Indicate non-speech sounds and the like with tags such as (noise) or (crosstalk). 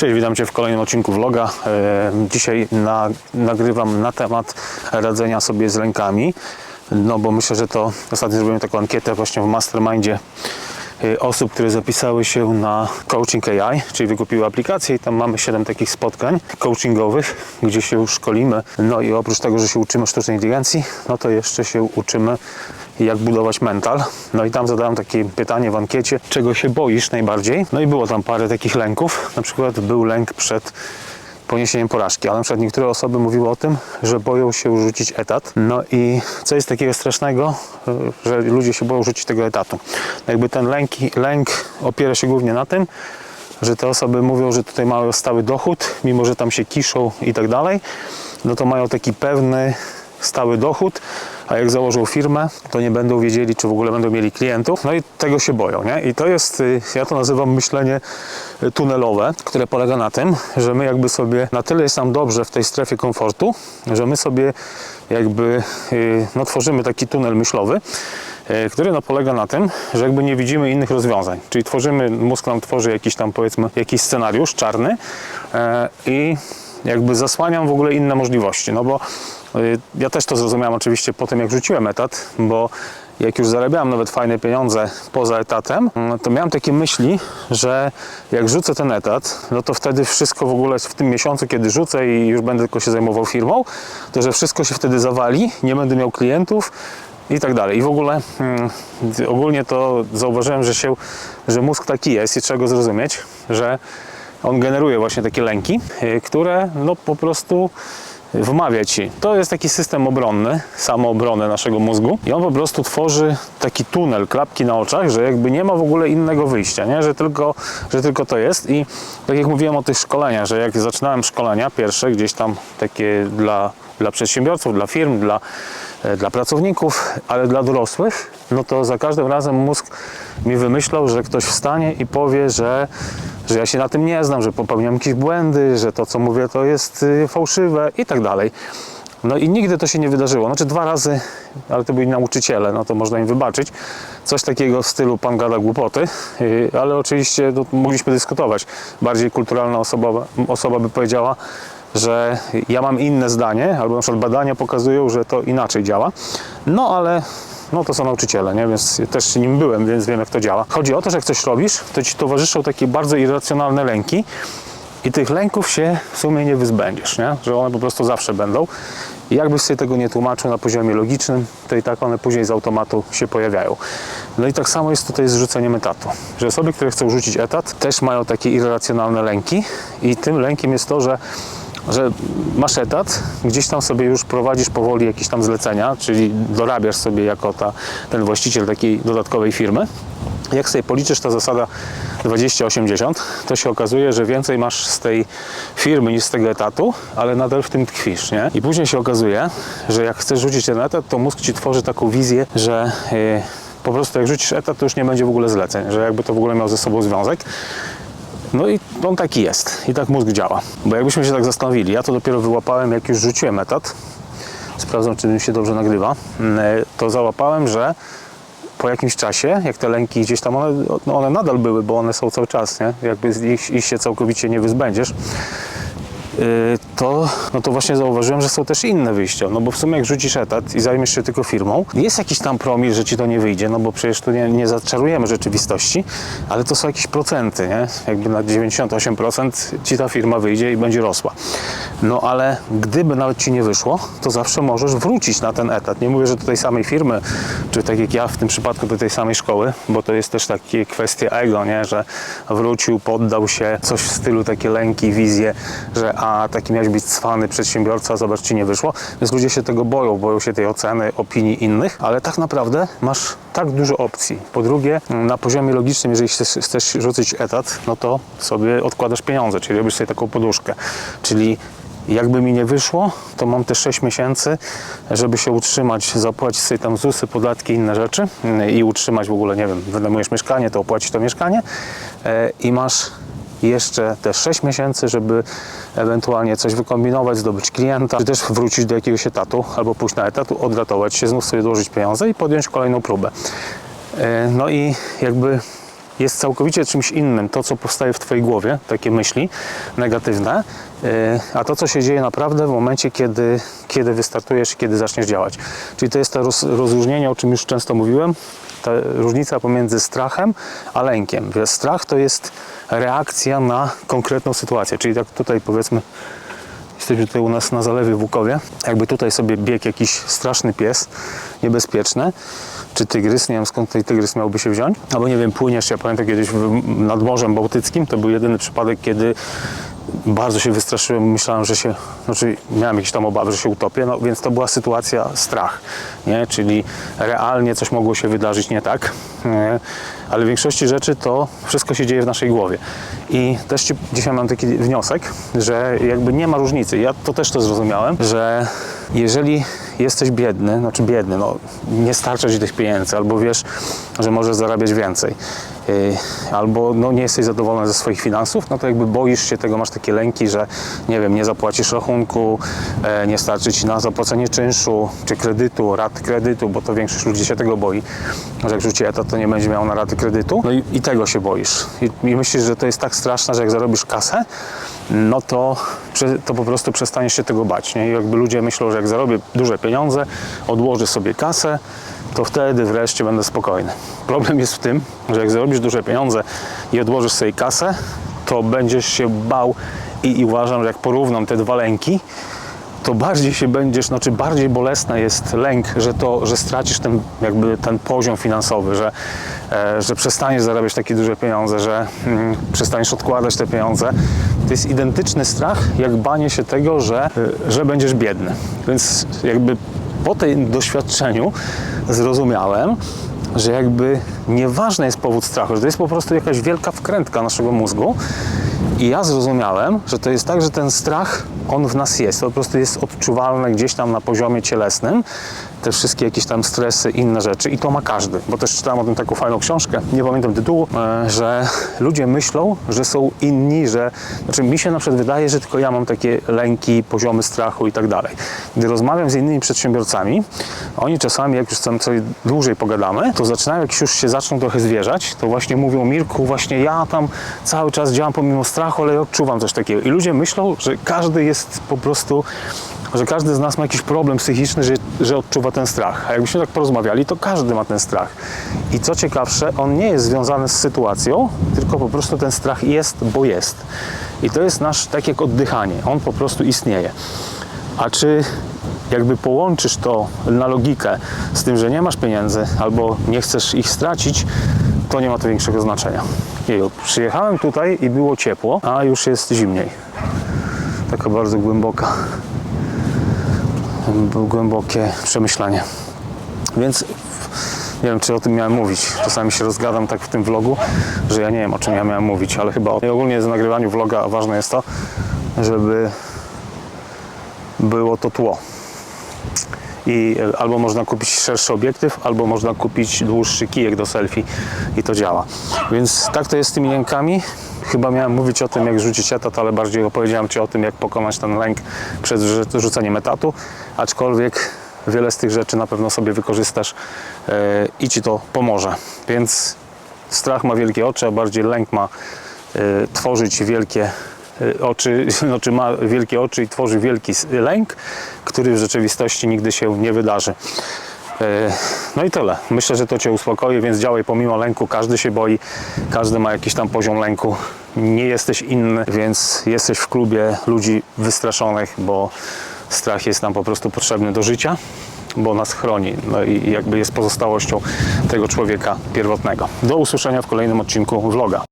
Cześć, witam Cię w kolejnym odcinku vloga. E, Dzisiaj na, nagrywam na temat radzenia sobie z lękami. No bo myślę, że to ostatnio zrobiłem taką ankietę właśnie w Mastermindzie e, osób, które zapisały się na Coaching AI, czyli wykupiły aplikację i tam mamy 7 takich spotkań coachingowych, gdzie się szkolimy. No i oprócz tego, że się uczymy sztucznej inteligencji, no to jeszcze się uczymy jak budować mental. No i tam zadałem takie pytanie w ankiecie, czego się boisz najbardziej? No i było tam parę takich lęków. Na przykład był lęk przed poniesieniem porażki, ale na przykład niektóre osoby mówiły o tym, że boją się rzucić etat. No i co jest takiego strasznego, że ludzie się boją rzucić tego etatu. Jakby ten lęk, lęk opiera się głównie na tym, że te osoby mówią, że tutaj mają stały dochód, mimo że tam się kiszą i tak dalej, no to mają taki pewny stały dochód, a jak założą firmę, to nie będą wiedzieli, czy w ogóle będą mieli klientów. No i tego się boją, nie? I to jest, y, ja to nazywam myślenie y, tunelowe, które polega na tym, że my jakby sobie, na tyle jest nam dobrze w tej strefie komfortu, że my sobie jakby, y, no tworzymy taki tunel myślowy, który no, polega na tym, że jakby nie widzimy innych rozwiązań. Czyli tworzymy, mózg nam tworzy jakiś tam powiedzmy, jakiś scenariusz czarny i jakby zasłaniam w ogóle inne możliwości, no bo y, ja też to zrozumiałem oczywiście po tym, jak rzuciłem etat, bo jak już zarabiałem nawet fajne pieniądze poza etatem, to miałem takie myśli, że jak rzucę ten etat, no to wtedy wszystko w ogóle w tym miesiącu, kiedy rzucę i już będę tylko się zajmował firmą, to że wszystko się wtedy zawali, nie będę miał klientów i tak dalej. I w ogóle mm, ogólnie to zauważyłem, że się, że mózg taki jest i trzeba go zrozumieć, że on generuje właśnie takie lęki, y, które no po prostu wmawia ci. To jest taki system obronny, samoobrony naszego mózgu i on po prostu tworzy taki tunel, klapki na oczach, że jakby nie ma w ogóle innego wyjścia, nie? Że, tylko, że tylko to jest i tak jak mówiłem o tych szkoleniach, że jak zaczynałem szkolenia pierwsze gdzieś tam takie dla, dla przedsiębiorców, dla firm, dla, e, dla pracowników, ale dla dorosłych, no to za każdym razem mózg mi wymyślał, że ktoś wstanie i powie, że, że ja się na tym nie znam, że popełniam jakieś błędy, że to co mówię to jest y, fałszywe i tak dalej. No i nigdy to się nie wydarzyło. Znaczy dwa razy, ale to byli nauczyciele, no to można im wybaczyć. Coś takiego w stylu pan gada głupoty, yy, ale oczywiście no, mogliśmy dyskutować. Bardziej kulturalna osoba, osoba by powiedziała, że ja mam inne zdanie, albo na przykład badania pokazują, że to inaczej działa. No ale no to są nauczyciele, nie? więc też nim byłem, więc wiem jak to działa. Chodzi o to, że jak coś robisz, to ci towarzyszą takie bardzo irracjonalne lęki i tych lęków się w sumie nie wyzbędziesz, nie? że one po prostu zawsze będą. I jakbyś sobie tego nie tłumaczył na poziomie logicznym, to i tak one później z automatu się pojawiają. No i tak samo jest tutaj z rzuceniem etatu. Że osoby, które chcą rzucić etat, też mają takie irracjonalne lęki i tym lękiem jest to, że że masz etat, gdzieś tam sobie już prowadzisz powoli jakieś tam zlecenia, czyli dorabiasz sobie jako ta, ten właściciel takiej dodatkowej firmy. Jak sobie policzysz ta zasada 20-80, to się okazuje, że więcej masz z tej firmy niż z tego etatu, ale nadal w tym tkwisz, nie? I później się okazuje, że jak chcesz rzucić ten etat, to mózg ci tworzy taką wizję, że yy, po prostu jak rzucisz etat, to już nie będzie w ogóle zleceń, że jakby to w ogóle miał ze sobą związek. No i on taki jest. I tak mózg działa. Bo jakbyśmy się tak zastanowili, ja to dopiero wyłapałem, jak już rzuciłem etat. Sprawdzam, czy mi się dobrze nagrywa. Mm, To załapałem, że po jakimś czasie, jak te lęki gdzieś tam, one, no one nadal były, bo one są cały czas, nie? Jakby ich, ich się całkowicie nie wyzbędziesz. Yy, to, no to właśnie zauważyłem, że są też inne wyjścia. No bo w sumie jak rzucisz etat i zajmiesz się tylko firmą, jest jakiś tam promil, że ci to nie wyjdzie, no bo przecież tu nie, nie zaczarujemy rzeczywistości, ale to są jakieś procenty, nie? Jakby na 98% ci ta firma wyjdzie i będzie rosła. No ale gdyby nawet ci nie wyszło, to zawsze możesz wrócić na ten etat. Nie mówię, że do tej samej firmy, czy tak jak ja w tym przypadku do tej samej szkoły, bo to jest też takie kwestie ego, nie? Że wrócił, poddał się, coś w stylu takie lęki, wizje, że a taki miałeś być cwany przedsiębiorca, zobacz ci nie wyszło. Więc ludzie się tego boją, boją się tej oceny, opinii innych, ale tak naprawdę masz tak dużo opcji. Po drugie, na poziomie logicznym, jeżeli chcesz, chcesz rzucić etat, no to sobie odkładasz pieniądze, czyli robisz sobie taką poduszkę. Czyli jakby mi nie wyszło, to mam te 6 miesięcy, żeby się utrzymać, zapłacić sobie tam ZUSy, podatki, inne rzeczy yy, i utrzymać w ogóle, nie wiem, wynajmujesz mieszkanie, to opłacić to mieszkanie yy, i masz jeszcze te 6 miesięcy, żeby ewentualnie coś wykombinować, zdobyć klienta, czy też wrócić do jakiegoś etatu, albo pójść na etat, odratować się, znów sobie dołożyć pieniądze i podjąć kolejną próbę. E, No i jakby jest całkowicie czymś innym to, co powstaje w Twojej głowie, takie myśli negatywne, yy, a to, co się dzieje naprawdę w momencie, kiedy, kiedy wystartujesz kiedy zaczniesz działać. Czyli to jest to roz, rozróżnienie, o czym już często mówiłem, ta różnica pomiędzy strachem a lękiem. Strach to jest reakcja na konkretną sytuację, czyli tak tutaj powiedzmy Jesteśmy tutaj u nas na zalewie w Łukowie. Jakby tutaj sobie biegł jakiś straszny pies, niebezpieczny, czy tygrys, nie wiem skąd tutaj tygrys miałby się wziąć. Albo nie wiem, płyniesz, ja pamiętam kiedyś nad Morzem Bałtyckim, to był jedyny przypadek, kiedy bardzo się wystraszyłem, myślałem, że się, znaczy miałem jakieś tam obawy, że się utopię, no więc to była sytuacja strach, nie? czyli realnie coś mogło się wydarzyć nie tak, nie? ale w większości rzeczy to wszystko się dzieje w naszej głowie. I też ci dzisiaj mam taki wniosek, że jakby nie ma różnicy, ja to też to zrozumiałem, że jeżeli jesteś biedny, znaczy biedny, no nie starcza ci tych pieniędzy, albo wiesz, że możesz zarabiać więcej, albo no, nie jesteś zadowolony ze swoich finansów, no to jakby boisz się tego, masz takie lęki, że nie wiem, nie zapłacisz rachunku, e, nie starczy ci na zapłacenie czynszu, czy kredytu, rat kredytu, bo to większość ludzi się tego boi, że jak rzuci etat, to nie będzie miał na raty kredytu, no i, i tego się boisz. I, I myślisz, że to jest tak straszne, że jak zarobisz kasę, no to, to po prostu przestaniesz się tego bać. Nie? I jakby ludzie myślą, że jak zarobię duże pieniądze, odłożę sobie kasę, to wtedy wreszcie będę spokojny. Problem jest w tym, że jak zarobisz duże pieniądze i odłożysz sobie kasę, to będziesz się bał i, i uważam, że jak porównam te dwa lęki, to bardziej się będziesz, znaczy bardziej bolesny jest lęk, że to, że stracisz ten jakby ten poziom finansowy, że, e, że przestaniesz zarabiać takie duże pieniądze, że mm, przestaniesz odkładać te pieniądze. To jest identyczny strach, jak banie się tego, że, e, że będziesz biedny. Więc jakby po tym doświadczeniu zrozumiałem, że jakby nieważny jest powód strachu, że to jest po prostu jakaś wielka wkrętka naszego mózgu. I ja zrozumiałem, że to jest tak, że ten strach, on w nas jest. To po prostu jest odczuwalne gdzieś tam na poziomie cielesnym. Te wszystkie jakieś tam stresy, inne rzeczy. I to ma każdy. Bo też czytałem o tym taką fajną książkę, nie pamiętam tytułu, e, że ludzie myślą, że są inni, że... Znaczy mi się na przykład wydaje, że tylko ja mam takie lęki, poziomy strachu i tak dalej. Gdy rozmawiam z innymi przedsiębiorcami, oni czasami, jak już tam sobie dłużej pogadamy, to zaczynają, jak już się zaczną trochę zwierzać, to właśnie mówią, Mirku, właśnie ja tam cały czas działam pomimo strachu, ale odczuwam coś takiego. I ludzie myślą, że każdy jest po prostu, że każdy z nas ma jakiś problem psychiczny, że, że odczuwa ten strach. A jakbyśmy tak porozmawiali, to każdy ma ten strach. I co ciekawsze, on nie jest związany z sytuacją, tylko po prostu ten strach jest, bo jest. I to jest nasz, tak jak oddychanie, on po prostu istnieje. A czy jakby połączysz to na logikę z tym, że nie masz pieniędzy albo nie chcesz ich stracić, to nie ma to większego znaczenia. Jeju, przyjechałem tutaj i było ciepło, a już jest zimniej. Taka bardzo głęboka, głębokie przemyślenie. Więc nie wiem, czy o tym miałem mówić. Czasami się rozgadam tak w tym vlogu, że ja nie wiem, o czym ja miałem mówić, ale chyba ogólnie z nagrywaniu vloga ważne jest to, żeby było to tło. I e, albo można kupić szerszy obiektyw, albo można kupić dłuższy kijek do selfie i to działa. Więc tak to jest z tymi lękami. Chyba miałem mówić o tym, jak rzucić etat, ale bardziej opowiedziałem Ci o tym, jak pokonać ten lęk przed rzu- rzuceniem etatu. Aczkolwiek wiele z tych rzeczy na pewno sobie wykorzystasz e, i Ci to pomoże. Więc strach ma wielkie oczy, a bardziej lęk ma e, tworzyć wielkie oczy, (laughs) znaczy ma wielkie oczy i tworzy wielki lęk, który w rzeczywistości nigdy się nie wydarzy. E, No i tyle. Myślę, że to Cię uspokoi, więc działaj pomimo lęku. Każdy się boi, każdy ma jakiś tam poziom lęku. Nie jesteś inny, więc jesteś w klubie ludzi wystraszonych, bo strach jest nam po prostu potrzebny do życia, bo nas chroni no i jakby jest pozostałością tego człowieka pierwotnego. Do usłyszenia w kolejnym odcinku vloga.